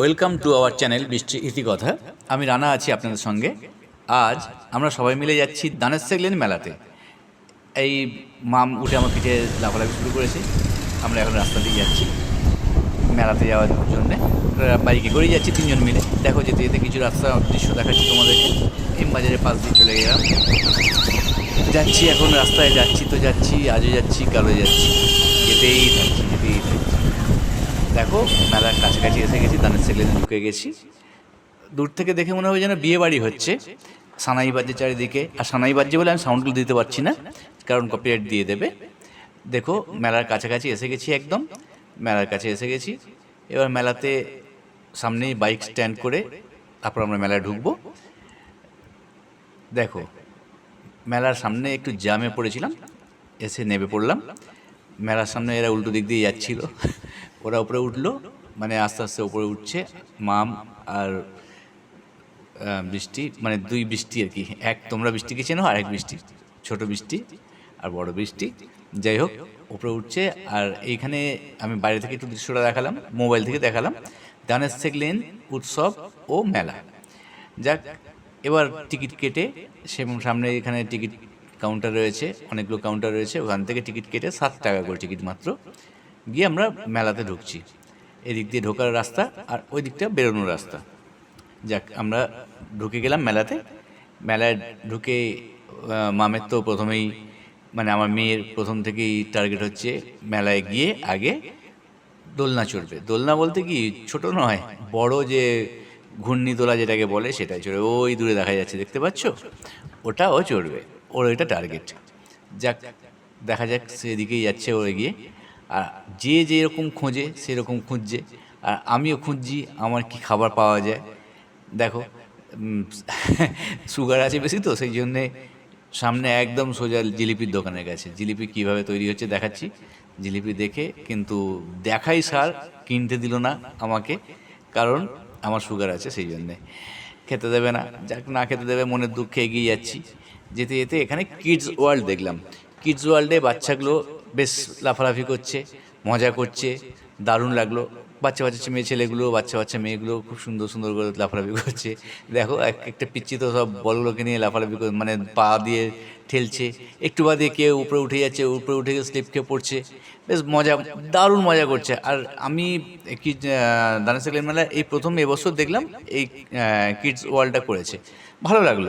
Welcome to our channel বৃষ্টি ইতিকথা। আমি রানা আছি আপনাদের সঙ্গে। আজ আমরা সবাই মিলে যাচ্ছি দানের সেগলেন মেলাতে। এই মাম উঠে আমার পিঠে লাফালাফি শুরু করেছে। আমরা এখন রাস্তা দিয়ে যাচ্ছি মেলাতে যাওয়ার জন্যে। বাইকে করেই যাচ্ছি তিনজন মিলে। দেখো যেতে যেতে কিছু রাস্তা দৃশ্য দেখাচ্ছি তোমাদেরকে। এম বাজারের পাশ দিয়ে চলে গেলাম। যাচ্ছি এখন রাস্তায়, যাচ্ছি তো যাচ্ছি, আজও যাচ্ছি কালো যাচ্ছি। যেতেই থাকছি দেখো, মেলার কাছাকাছি এসে গেছি দানের সেগলেনে ঢুকে গেছি। দূর থেকে দেখে মনে হবে যেন বিয়ে বাড়ি হচ্ছে। সানাই বাজছে চারিদিকে, আর সানাই বাজছে বলে আমি সাউন্ডগুলো দিতে পারছি না, কারণ কপিরাইট দিয়ে দেবে। দেখো, মেলার কাছাকাছি এসে গেছি একদম, মেলার কাছে এসে গেছি। এবার মেলাতে সামনেই বাইক স্ট্যান্ড করে তারপর আমরা মেলায় ঢুকবো। দেখো, মেলার সামনে একটু জ্যামে পড়েছিলাম, এসে নেমে পড়লাম। মেলার সামনে এরা উল্টো দিক দিয়ে যাচ্ছিল। ওরা উপরে উঠল মানে আস্তে আস্তে উপরে উঠছে, মাম আর বৃষ্টি মানে দুই বৃষ্টি আর কি। এক তোমরা বৃষ্টিকে চেনো আর এক বৃষ্টি, ছোট বৃষ্টি আর বড় বৃষ্টি। যাই হোক, উপরে উঠছে আর এইখানে আমি বাইরে থেকে একটু দৃশ্যটা দেখালাম, মোবাইল থেকে দেখালাম। দানেশ সেগলেন উৎসব ও মেলা। যাক, এবার টিকিট কেটে সে সামনে এখানে টিকিট কাউন্টার রয়েছে, অনেকগুলো কাউন্টার রয়েছে, ওখান থেকে টিকিট কেটে সাত টাকা করে টিকিট মাত্র। গিয়ে আমরা মেলাতে ঢুকছি। এদিক দিয়ে ঢোকার রাস্তা আর ওই দিকটা বেরোনোর রাস্তা। যাক, আমরা ঢুকে গেলাম মেলাতে। মেলায় ঢুকে মামের তো প্রথমেই মানে আমার মেয়ের প্রথম থেকেই টার্গেট হচ্ছে মেলায় গিয়ে আগে দোলনা চড়বে। দোলনা বলতে কি, ছোট নয়, বড় যে ঘূর্ণি দোলা যেটাকে বলে সেটাই চড়বে। ওই দূরে দেখা যাচ্ছে, দেখতে পাচ্ছ? ওটা ও চড়বে। ওর ওইটা টার্গেট। যাক, দেখা যাক সেদিকেই যাচ্ছে ও এগিয়ে আর যে যেরকম খোঁজে, সেরকম খুঁজছে। আর আমিও খুঁজছি, আমার কি খাবার পাওয়া যায়। দেখো সুগার আছে বেশি তো, সেই জন্যে সামনে একদম সোজা জিলিপির দোকানের কাছে। জিলিপি কীভাবে তৈরি হচ্ছে দেখাচ্ছি। জিলিপি দেখে কিন্তু দেখাই সার, কিনতে দিল না আমাকে, কারণ আমার সুগার আছে সেই জন্যে। খেতে দেবে না, যাক না খেতে দেবে মনের দুঃখে এগিয়ে যাচ্ছি। যেতে যেতে এখানে কিডস ওয়ার্ল্ড দেখলাম। কিডস ওয়ার্ল্ডে বাচ্চাগুলো বেশ লাফালাফি করছে, মজা করছে, দারুণ লাগল। বাচ্চা বাচ্চা মেয়ে ছেলেগুলো, বাচ্চা বাচ্চা মেয়েগুলো খুব সুন্দর সুন্দর করে লাফালাফি করছে। দেখো, এক, একটা পিচ্ছি তো সব বলগুলোকে নিয়ে লাফালাফি করে মানে পা দিয়ে ঠেলছে। একটু বাদে কেউ উপরে উঠে যাচ্ছে, উপরে উঠে গিয়ে স্লিপ খেয়ে পড়ছে। বেশ মজা, দারুণ মজা করছে। আর আমি কি দানা সেকেন্ড মেলা এই প্রথম এবছর দেখলাম এই কিডস ওয়ার্ল্ডটা করেছে। ভালো লাগল।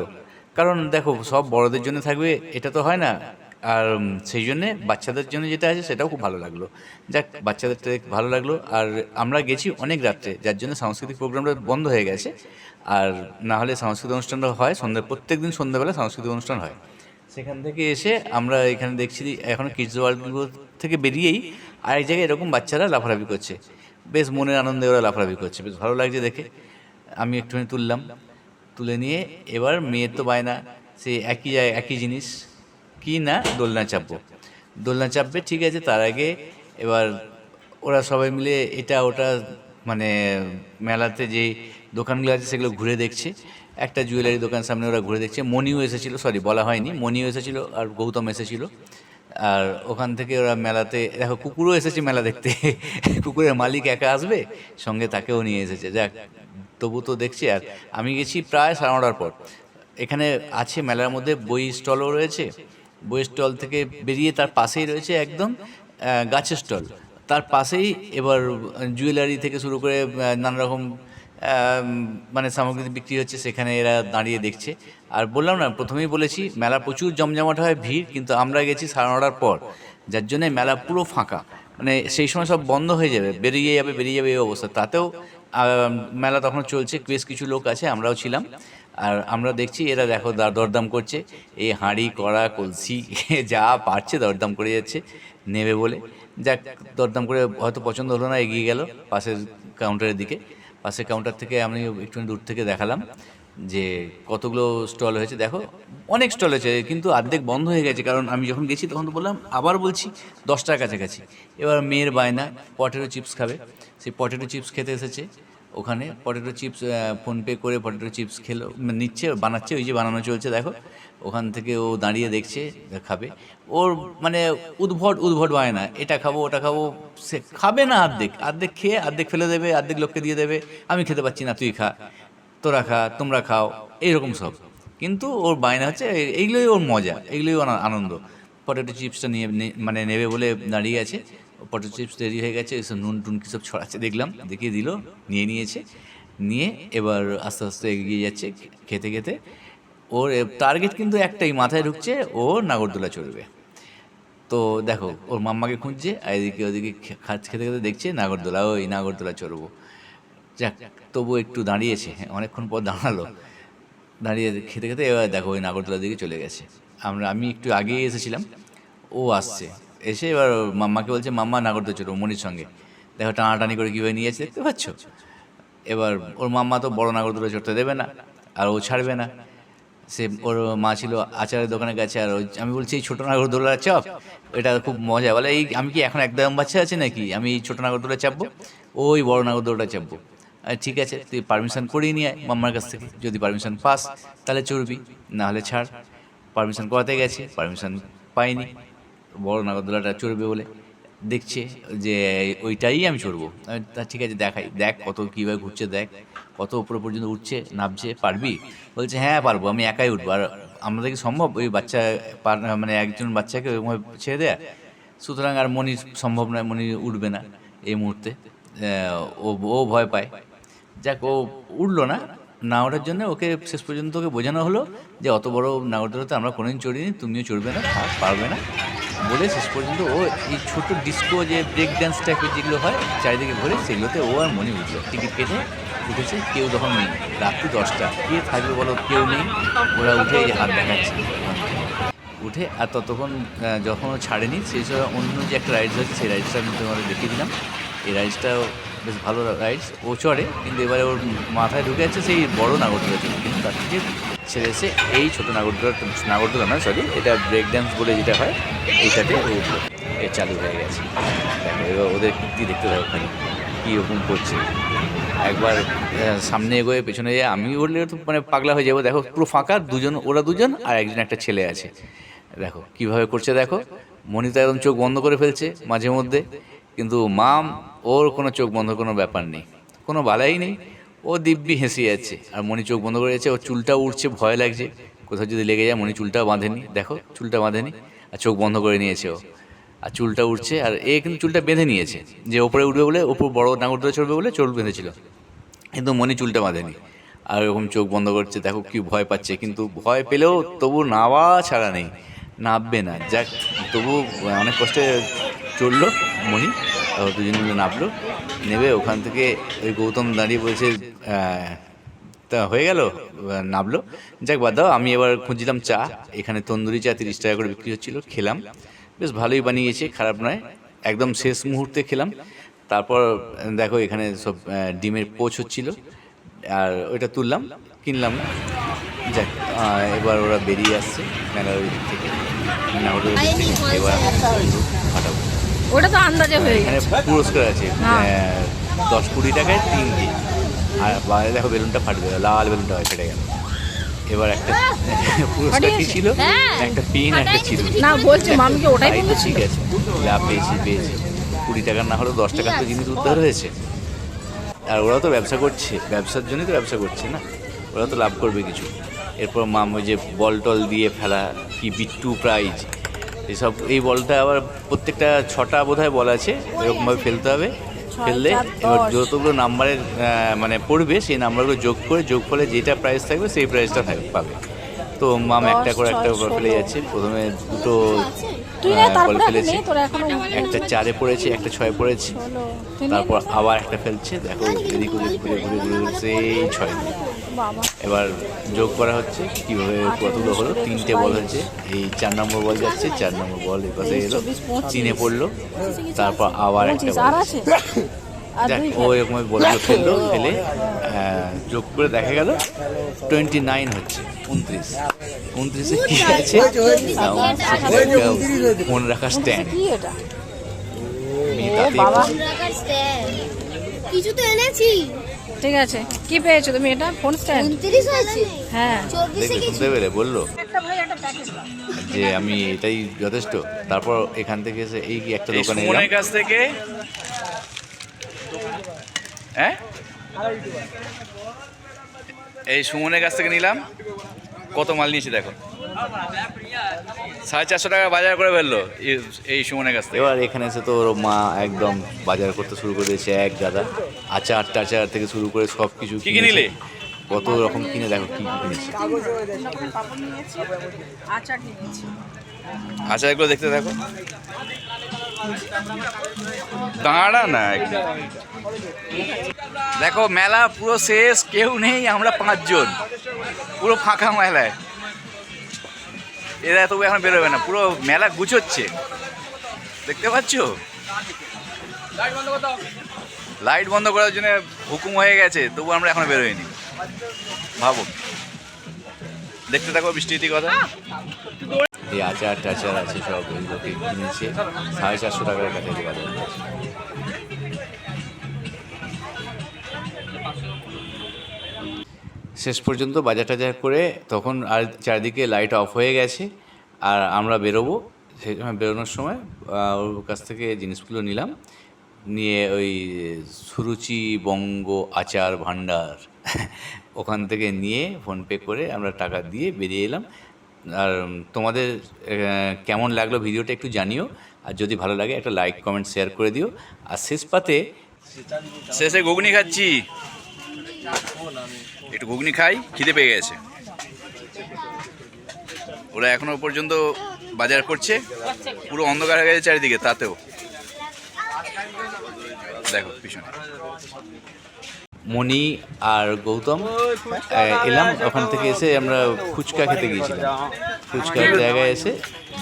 কারণ দেখো, সব বড়দের জন্য থাকবে, এটা তো হয় না। আর সেই জন্যে বাচ্চাদের জন্য যেটা আছে সেটাও খুব ভালো লাগল। যাক, বাচ্চাদেরটা ভালো লাগল। আর আমরা গেছি অনেক রাত্রে, যার জন্য সাংস্কৃতিক প্রোগ্রামটা বন্ধ হয়ে গেছে। আর না হলে সাংস্কৃতিক অনুষ্ঠানটা হয় সন্ধ্যা প্রত্যেক দিন সন্ধ্যাবেলা সাংস্কৃতিক অনুষ্ঠান হয়। সেখান থেকে এসে আমরা এখানে দেখছি এখন কিডস ওয়ার্ল্ডগুলো থেকে বেরিয়েই আরেক জায়গায় এরকম বাচ্চারা লাফালাফি করছে। বেশ মনের আনন্দে ওরা লাফালাফি করছে, বেশ ভালো লাগছে দেখে। আমি একটুখানি তুললাম, তুলে নিয়ে এবার মেয়ের তো বায়না, সে একই জায়গায় একই জিনিস। কি না, দোলনা চাপবো। দোলনা চাপবে, ঠিক আছে, তার আগে এবার ওরা সবাই মিলে এটা ওটা মানে মেলাতে যে দোকানগুলো আছে সেগুলো ঘুরে দেখছে। একটা জুয়েলারি দোকান সামনে ওরা ঘুরে দেখছে। মনিও এসেছিল সরি বলা হয়নি মনিও এসেছিল আর গৌতম এসেছিল। আর ওখান থেকে ওরা মেলাতে, দেখো, কুকুরও এসেছে মেলা দেখতে। কুকুরের মালিক একা আসবে, সঙ্গে তাকেও নিয়ে এসেছে। যাক, তবু তো দেখছি, আর আমি গেছি প্রায় সাড়ে নটার পর। এখানে আছে, মেলার মধ্যে বই স্টলও রয়েছে। বই স্টল থেকে বেরিয়ে তার পাশেই রয়েছে একদম গাছের স্টল। তার পাশেই এবার জুয়েলারি থেকে শুরু করে নানা রকম মানে সামগ্রী বিক্রি হচ্ছে, সেখানে এরা দাঁড়িয়ে দেখছে। আর বললাম না, প্রথমেই বলেছি, মেলা প্রচুর জমজমাট হয়, ভিড়, কিন্তু আমরা গেছি সাড়ে নটার পর। যার জন্য মেলা পুরো ফাঁকা। মানে সেই সময় সব বন্ধ হয়ে যাবে, বেরিয়ে যাবে বেরিয়ে যাবে এই অবস্থা। তাতেও মেলা তখন চলছে, বেশ কিছু লোক আছে, আমরাও ছিলাম। আর আমরা দেখছি, এরা দেখো দরদাম করছে। এই হাঁড়ি, কড়া, কলসি, যা পারছে দরদাম করে যাচ্ছে, নেবে বলে। যাক, দরদাম করে হয়তো পছন্দ হলো না, এগিয়ে গেল পাশের কাউন্টারের দিকে। পাশের কাউন্টার থেকে আমি একটু দূর থেকে দেখালাম। যে কতগুলো স্টল হয়েছে, দেখো, অনেক স্টল হয়েছে, কিন্তু অর্ধেক বন্ধ হয়ে গেছে, কারণ আমি যখন গেছি তখন তো বললাম, আবার বলছি দশটার কাছাকাছি। এবার মেয়ের বায়না, পটেটো চিপস খাবে। সেই পটেটো চিপস খেতে এসেছে ওখানে। পটেটো চিপস ফোনপে করে পটেটো চিপস খেলো, নিচ্ছে, বানাচ্ছে, ওই যে বানানো চলছে, দেখো। ওখান থেকে ও দাঁড়িয়ে দেখছে, খাবে। ওর মানে উদ্ভট উদ্ভট বায়না, এটা খাব, ওটা খাব, সে খাবে না অর্ধেক। অর্ধেক খেয়ে, অর্ধেক ফেলে দেবে, অর্ধেক লোককে দিয়ে দেবে। আমি খেতে পাচ্ছি না, তুই খা। তোরা খা, তোমরা খাও, এইরকম সব। কিন্তু ওর বায়না হচ্ছে, এইগুলোই ওর মজা, এইগুলোই ওর আনন্দ। পটেটো চিপসটা নিয়ে মানে নেবে বলে দাঁড়িয়ে আছে। পটেটো চিপস তৈরি হয়ে গেছে এসব নুন টুন কী সব ছড়াচ্ছে দেখলাম, দেখিয়ে দিল, নিয়ে নিয়েছে। নিয়ে এবার আস্তে আস্তে এগিয়ে যাচ্ছে, খেতে খেতে। ওর টার্গেট কিন্তু একটাই, মাথায় ঢুকছে, ও নাগরদোলা চড়বে। তো দেখো, ওর মাম্মাকে খুঁজছে, আর এদিকে ওদিকে খেতে খেতে দেখছে, নাগরদোলা, ওই নাগরদোলা চড়বো। যাক তবু একটু দাঁড়িয়েছে। হ্যাঁ, অনেকক্ষণ পর দাঁড়াল। দাঁড়িয়ে খেতে খেতে এবার দেখো ওই নাগরদোলার দিকে চলে গেছে। আমরা আমি একটু আগেই এসেছিলাম। ও আসছে। এসে এবার মাম্মাকে বলছে মাম্মা নাগরদোলা চড়বো মনির সঙ্গে। দেখো টানাটানি করে কীভাবে নিয়ে যাচ্ছে দেখতে পাচ্ছ? এবার ওর মাম্মা তো বড় নাগরদোলা চড়তে দেবে না আর ও ছাড়বে না। সে ওর মা ছিল আচারের দোকানে গেছে আর আমি বলছি এই ছোটো নাগরদোলা চাপ এটা খুব মজা। বলে এই আমি কি এখন একদম বাচ্চা আছে নাকি? আমি এই ছোটো নাগরদোলা চাপবো? ওই বড় নাগরদোলাটা চাপবো। ঠিক আছে, তুই পারমিশন করিয়ে নিয়ে মাম্মার কাছ থেকে। যদি পারমিশন পাস, তাহলে চড়বি, না হলে ছাড়। পারমিশন করাতে গেছে পারমিশন পাইনি। বড় নাগরদোলাটা চড়বে বলে দেখছে যে, ওইটাই আমি চড়বো। তা ঠিক আছে, দেখাই। দেখ কত কীভাবে ঘুরছে, দেখ। কত উপরে পর্যন্ত উঠছে, নামছে, পারবি? বলছে হ্যাঁ পারব, আমি একাই উঠবো। আর আমাদের কি সম্ভব? ওই বাচ্চা মানে একজন বাচ্চাকে ওইভাবে ছেড়ে দেয়া? সুতরাং আর মনি সম্ভব নয় মনি উঠবে না এই মুহূর্তে। ও ও ভয় পায়। যাক, ও উঠল না। না ওঠার জন্য ওকে শেষ পর্যন্ত ওকে বোঝানো হলো যে অত বড় নাগরদোলাতে আমরা কোনোদিন চড়িনি, তুমিও চড়বে না, থাক, পারবে না। বলে শেষ পর্যন্ত ও এই ছোট ডিস্কো যে ব্রেক ড্যান্স টাইপের যেগুলো হয়, চারিদিকে ঘুরে সেগুলোতে ও আর মনে উঠল। টিকিট কেটে উঠেছে, কেউ তখন নেই, রাত্রি দশটা। কে থাকবে বলো, কেউ নেই, ওরা উঠে এই হাত দেখাচ্ছে। উঠে আর ততক্ষণ যখন ছাড়েনি, সেই সময় অন্য যে একটা রাইডস আছে সেই রাইডসটা আমি তোমাদের দেখিয়ে দিলাম। এই রাইডসটাও বেশ ভালো রাইডস ও চড়ে কিন্তু এবারে ওর মাথায় ঢুকে যাচ্ছে সেই বড় নাগরদোলা চড়ে কিন্তু তার থেকে ছেড়ে এসে এই ছোটো নাগরদোলা নাগরদোলা নয় সরি এটা ব্রেক ড্যান্স বলে যেটা হয়, এইটাতে ও এ চালু হয়ে গেছে। এবার ওদের কী দেখতে থাকো খালি, কীরকম করছে। একবার সামনে এগোয়ে পেছনে যায় আমি উঠলে তো মানে পাগলা হয়ে যাব। দেখো, পুরো ফাঁকা, দুজন, ওরা দুজন আর একজন একটা ছেলে আছে। দেখো, কীভাবে করছে দেখো মনি তো একদম চোখ বন্ধ করে ফেলছে মাঝে মধ্যে। কিন্তু মাম, ওর কোনো চোখ বন্ধ কোনো ব্যাপার নেই। কোনো বালাই নেই। ও দিব্যি হেসে যাচ্ছে। আর মনি চোখ বন্ধ করে যাচ্ছে। ওর চুলটা উঠছে ভয় লাগছে। কোথাও যদি লেগে যায় মনি চুলটা বাঁধেনি। দেখো, চুলটা বাঁধেনি। আর চোখ বন্ধ করে নিয়েছে ও। আর চুলটা উঠছে আর এ কিন্তু চুলটা বেঁধে নিয়েছে। যে ওপরে উঠবে বলে, ওপর বড় নাগরদোলা চড়বে বলে চুল বেঁধেছিল। কিন্তু মনি চুলটা বাঁধেনি। আর এরকম চোখ বন্ধ করছে। দেখো কি ভয় পাচ্ছে। কিন্তু ভয় পেলেও তবু নাওয়া ছাড়া নেই। নামবে না। যাক, তবু অনেক কষ্টে মনি তারপর দুজন মিলে নামলো। নেবে ওখান থেকে ওই গৌতম দাঁড়িয়ে বলছে তা হয়ে গেল? নামলো। যাক বাদ দাও আমি এবার খুঁজছিলাম চা। এখানে তন্দুরি চা তিরিশ টাকা করে বিক্রি হচ্ছিল খেলাম। বেশ ভালোই বানিয়েছে খারাপ নয় একদম শেষ মুহূর্তে খেলাম। তারপর দেখো এখানে সব ডিমের পোচ হচ্ছিল আর ওইটা তুললাম কিনলাম। যাক এবার ওরা বেরিয়ে আসছে মেলার থেকে। এবার ফাটাবো ওটা তো আন্দাজে হয়ে গেছে। পুরস্কার আছে। হ্যাঁ। দশ কুড়ি টাকায় তিনটে। আর বাইরে দেখো বেলুনটা ফাটবে লাল বেলুনটা হয় ফেটে গেল এবার একটা পুরস্কার কি ছিল হ্যাঁ। একটা পিন একটা ছিল। না বলছি মামিকে ওটাই তো ঠিক আছে। যা পেয়েছি পেয়েছি। কুড়ি টাকার না হলেও দশ টাকার তো জিনিস উদ্ধার হয়েছে। আর ওরা তো ব্যবসা করছে ব্যবসার জন্যই তো ব্যবসা করছে না? ওরা তো লাভ করবে কিছু। এরপর মাম ওই যে বল টল দিয়ে ফেলা কি বিট্টু প্রাইজ এসব এই বলটা আবার প্রত্যেকটা ছটা বোধ হয় বল আছে এরকমভাবে ফেলতে হবে। ফেললে এবার যতগুলো নাম্বারের মানে পড়বে সেই নাম্বারগুলো যোগ করে যোগ ফলে যেটা প্রাইস থাকবে সেই প্রাইসটা পাবে। তো মাম একটা করে একটা করে ফেলে যাচ্ছে প্রথমে দুটো বল ফেলেছে একটা চারে পড়েছে একটা ছয় পড়েছে তারপর আবার একটা ফেলছে দেখো এদিক ওদিক ঘুরে ঘুরে ঘুরে ঘুরে সেই ছয় এবার যোগ করা হচ্ছে কীভাবে কতগুলো হলো তিনটে বল হচ্ছে এই চার নম্বর বল যাচ্ছে চার নম্বর বল এই পাশে এলো চিনে পড়ল তারপর আবার একটা বল ও এরকম বলগুলো ফেলল ফেলে যোগ করে দেখা গেল টোয়েন্টি নাইন হচ্ছে উনত্রিশ। উনত্রিশে কি আছে? না, 29 একটা ফোন রাখার স্ট্যান্ড কি এটা? আমি এ তাতেই বাবা রাখার stand। কিছু তো এনেছি। ঠিক আছে। কি পেয়েছ তুমি এটা? ফোন স্ট্যান্ড হয়েছে হ্যাঁ। দেখলে শুনতে পেলে বলল। যে আমি এটাই যথেষ্ট। তারপর এখান থেকে এসে এই কি একটা দোকানে এলাম। কাছ থেকে হ্যাঁ? এই সুমনের কাছ থেকে নিলাম। কত মাল নিয়েছি দেখো। সাড়ে চারশো টাকা বাজার করে ফেলল এই- সুমনের কাছ থেকে। এবার এখানে এসে তো ওর মা একদম বাজার করতে শুরু করে দিয়েছে এক দাদা। আচার টাচার থেকে শুরু করে সব কিছু কি কি নিলে? কত রকম কিনে দেখো কি কি কিনেছে। আচার এগুলো দেখতে দেখো। দাঁড়া না। দেখো, মেলা পুরো শেষ, কেউ নেই, আমরা পাঁচজন। পুরো ফাঁকা মেলায়। এরা তবু এখন বেরোবে না, পুরো মেলা গুছোচ্ছে। দেখতে পাচ্ছ? লাইট বন্ধ করার জন্য হুকুম হয়ে গেছে, তবু আমরা এখনও বেরোয়নি ভাবো। দেখতে থাকো বৃষ্টি কথা। এই আচার টাচার আছে সব এগুলোকে কিনেছে। সাড়ে চারশো টাকার কাছাকাছি শেষ পর্যন্ত বাজার টাজার করে তখন আর চারিদিকে লাইট অফ হয়ে গেছে আর আমরা বেরোবো। সেই সময় বেরোনোর সময় ওর কাছ থেকে জিনিসগুলো নিলাম। নিয়ে ওই সুরুচি বঙ্গ আচার ভাণ্ডার ওখান থেকে নিয়ে ফোনপে করে আমরা টাকা দিয়ে বেরিয়ে এলাম। আর তোমাদের কেমন লাগল ভিডিওটা একটু জানিও। আর যদি ভালো লাগে একটা লাইক কমেন্ট শেয়ার করে দিও। আর শেষ পাতে শেষে ঘুগনি খাচ্ছি। একটু ঘুগনি খাই, খিদে পেয়ে গেছে। ওরা এখনও পর্যন্ত বাজার করছে, পুরো অন্ধকার হয়ে গেছে চারিদিকে, তাতেও। দেখো, পিছনে। মণি আর গৌতম এলাম। ওখান থেকে এসে আমরা ফুচকা খেতে গিয়েছিলাম। ফুচকার জায়গায় এসে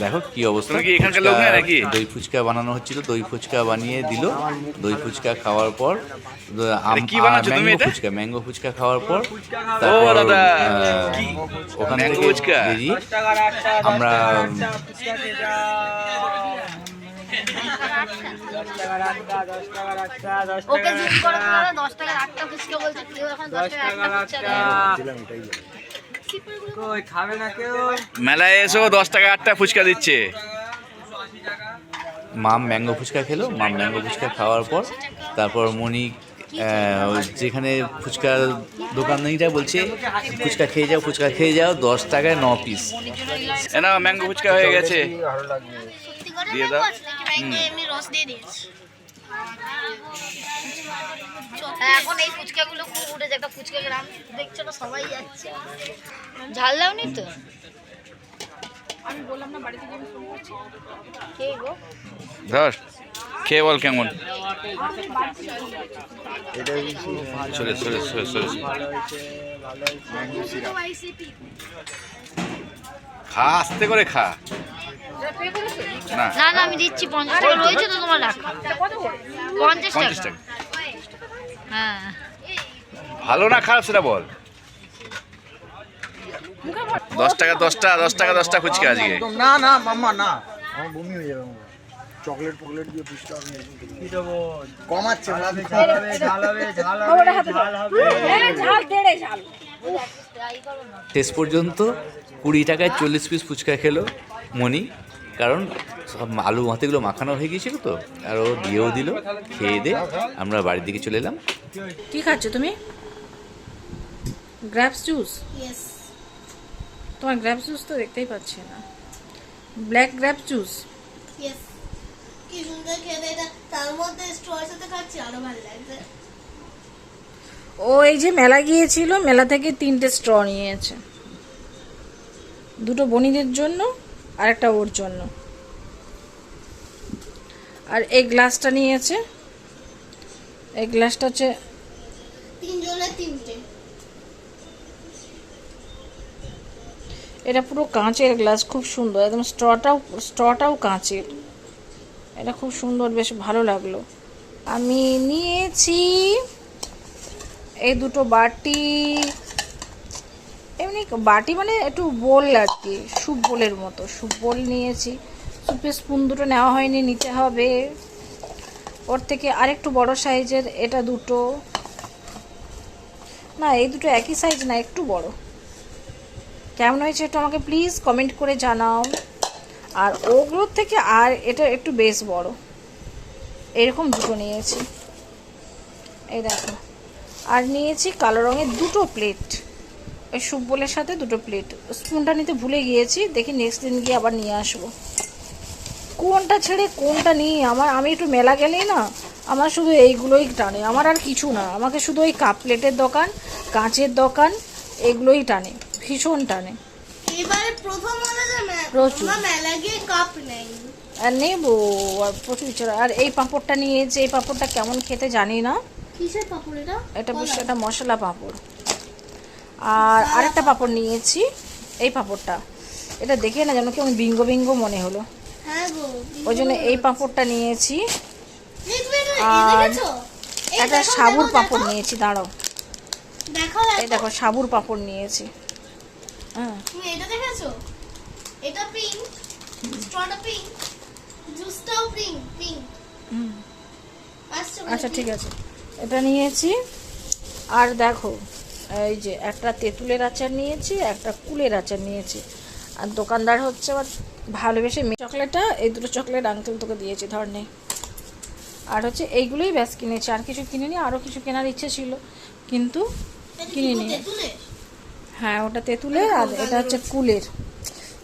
দেখো কি অবস্থা। দই ফুচকা বানানো হচ্ছিল। দই ফুচকা বানিয়ে দিল। দই ফুচকা খাওয়ার পর ম্যাঙ্গো ফুচকা ম্যাঙ্গো ফুচকা খাওয়ার পর তারপর ওখান থেকে আমরা ওকে জিজ্ঞেস করো তোমরা দশ টাকার আটটা ফুচকা বলছে কেউ এখন দশ টাকার একটা কই খাবে না কেউ? মেলায় এসো দশ টাকা আটটা ফুচকা দিচ্ছে। মাম ম্যাঙ্গো ফুচকা খেলো মাম ম্যাঙ্গো ফুচকা খাওয়ার পর তারপর ওই যেখানে ফুচকার দোকানিটা বলছে ফুচকা খেয়ে যাও ফুচকা খেয়ে যাও দশ টাকায় ন পিস এ না ম্যাঙ্গো ফুচকা হয়ে গেছে। দিয়ে দাও। আছে এমনি রস দিয়ে দিয়েছে। হ্যাঁ, এখন এই ফুচকাগুলো খুব উঠেছে একটা ফুচকা গ্রাম। দেখছ না সবাই যাচ্ছে। ঝাল দাওনি তো? আমি বললাম না বাড়িতে গিয়ে ফোন করছি। কে গো? ধর খেয়ে বল কেমন? চলে চলে চলে চলে খা আস্তে করে খা। না। না না আমি দিচ্ছি পঞ্চাশ টাকা। রয়েছে তো তোমার রাখা পঞ্চাশ টাকা। টাকা। হ্যাঁ। ভালো না খারাপ সেটা বল। দশ টাকা দশটা দশ টাকা দশটা ফুচকা আজকে। না না মাম্মা না। আমার বমি হয়ে যাবে চকলেট ফকলেট দিয়ে ফুচকা আমি কি দেবো? কমাচ্ছে ঝাল হবে ঝাল হবে ঝাল হবে ঝাল হবে ঝাল দেড়ে ঝাল শেষ পর্যন্ত কুড়ি টাকায় চল্লিশ পিস ফুচকা খেলো মণি। কারণ সব আলু ভাতেগুলো মাখানো হয়ে গিয়েছিল তো আর ও দিয়েও দিল খেয়ে দিয়ে আমরা বাড়ির দিকে চলে এলাম। কি খাচ্ছ তুমি? গ্র্যাপস জুস তোমার গ্র্যাপস জুস তো দেখতেই পাচ্ছি না। ব্ল্যাক গ্র্যাপস জুস কি সুন্দর খেতে এটা তার মধ্যে স্টোর সাথে খাচ্ছি আরও ভালো লাগছে ও এই যে মেলা গিয়েছিল মেলা থেকে তিনটে স্ট্র নিয়েছে। দুটো বনিদের জন্য আর একটা ওর জন্য। আর এই গ্লাসটা নিয়েছে এই গ্লাসটা হচ্ছে এটা পুরো কাঁচের গ্লাস খুব সুন্দর। একদম স্ট্রটাও স্ট্রটাও কাঁচের। এটা খুব সুন্দর বেশ ভালো লাগল। আমি নিয়েছি এই দুটো বাটি এমনি বাটি মানে একটু বোল আর কি, স্যুপ বোলের মতো। স্যুপ বোল নিয়েছি। স্যুপের স্পুন দুটো নেওয়া হয়নি, নিতে হবে। ওর থেকে আরেকটু বড় সাইজের, এটা দুটো। না, এই দুটো একই সাইজ না, একটু বড়। কেমন হয়েছে একটু আমাকে প্লিজ কমেন্ট করে জানাও। আর ওগুলোর থেকে আর এটা একটু বেশ বড়। এরকম দুটো নিয়েছি। এই দেখো। আর নিয়েছি কালো রঙের দুটো প্লেট। ওই সুব্বলের সাথে দুটো প্লেট স্পুনটা নিতে ভুলে গিয়েছি দেখি নেক্সট দিন গিয়ে আবার নিয়ে আসব। কোনটা ছেড়ে কোনটা নিই? আমার আমি একটু মেলা গেলেই না আমার শুধু এইগুলোই টানে। আমার আর কিছু না। আমাকে শুধু ওই কাপ প্লেটের দোকান কাঁচের দোকান এগুলোই টানে। ভীষণ টানে। এবারে প্রথম হলো যে মে- প্রচুর। মেলা গিয়ে কাপ নেই। আর নেব আর প্রচুর আর এই পাঁপড়টা নিয়েছি এই পাঁপড়টা কেমন খেতে জানি না। কিসের পাপড় এটা? এটা একটা মশলা পাঁপড়। আর আরেকটা পাপড় নিয়েছি। এই পাপড়টা। এটা দেখে না যেন কেমন বিঙ্গো বিঙ্গো মনে হলো। হ্যাঁ ওই জন্য এই পাঁপড়টা নিয়েছি। আর একটা সাবুর পাঁপড় নিয়েছি দাঁড়াও। দেখো এই দেখো। সাবুর পাঁপড় নিয়েছি। হ্যাঁ। আচ্ছা ঠিক আছে। এটা নিয়েছি। আর দেখো এই যে একটা তেঁতুলের আচার নিয়েছি একটা কুলের আচার নিয়েছি। আর দোকানদার হচ্ছে আবার ভালোবেসে মে- চকলেটটা এই দুটো চকলেট আঙ্কেল তোকে দিয়েছি ধর নে। আর হচ্ছে এইগুলোই ব্যাস কিনেছি আর কিছু কিনে কিনিনি আরও কিছু কেনার ইচ্ছে ছিল কিন্তু কিনিনি। তেঁতুলে হ্যাঁ ওটা তেঁতুলের আর এটা হচ্ছে কুলের।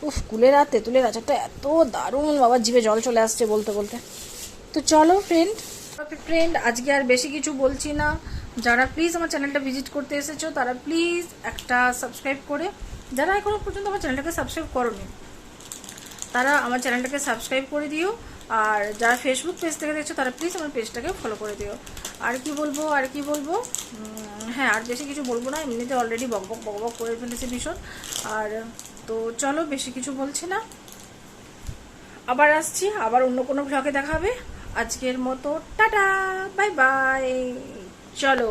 উফ কুলের আর তেঁতুলের আচারটা এত দারুণ বাবা জিভে জল চলে আসছে বলতে বলতে। তো চলো ফ্রেন্ড ফ্রেন্ড আজকে আর বেশি কিছু বলছি না। যারা প্লিজ আমার চ্যানেলটা ভিজিট করতে এসেছ, তারা প্লিজ একটা সাবস্ক্রাইব করে। যারা এখনও পর্যন্ত আমার চ্যানেলটাকে সাবস্ক্রাইব করোনি, তারা আমার চ্যানেলটাকে সাবস্ক্রাইব করে দিও। আর যারা ফেসবুক পেজ থেকে দেখছ, তারা প্লিজ আমার পেজটাকে ফলো করে দিও। আর কি বলব, আর কি বলব? হ্যাঁ আর বেশি কিছু বলব না, এমনিতে অলরেডি বকবক বকবক করে ফেলেছি ভীষণ। আর তো চলো, বেশি কিছু বলছি না। আবার আসছি, আবার অন্য কোনো ভ্লগে দেখাবে। আজকের মতো, টাটা বাই বাই চলো।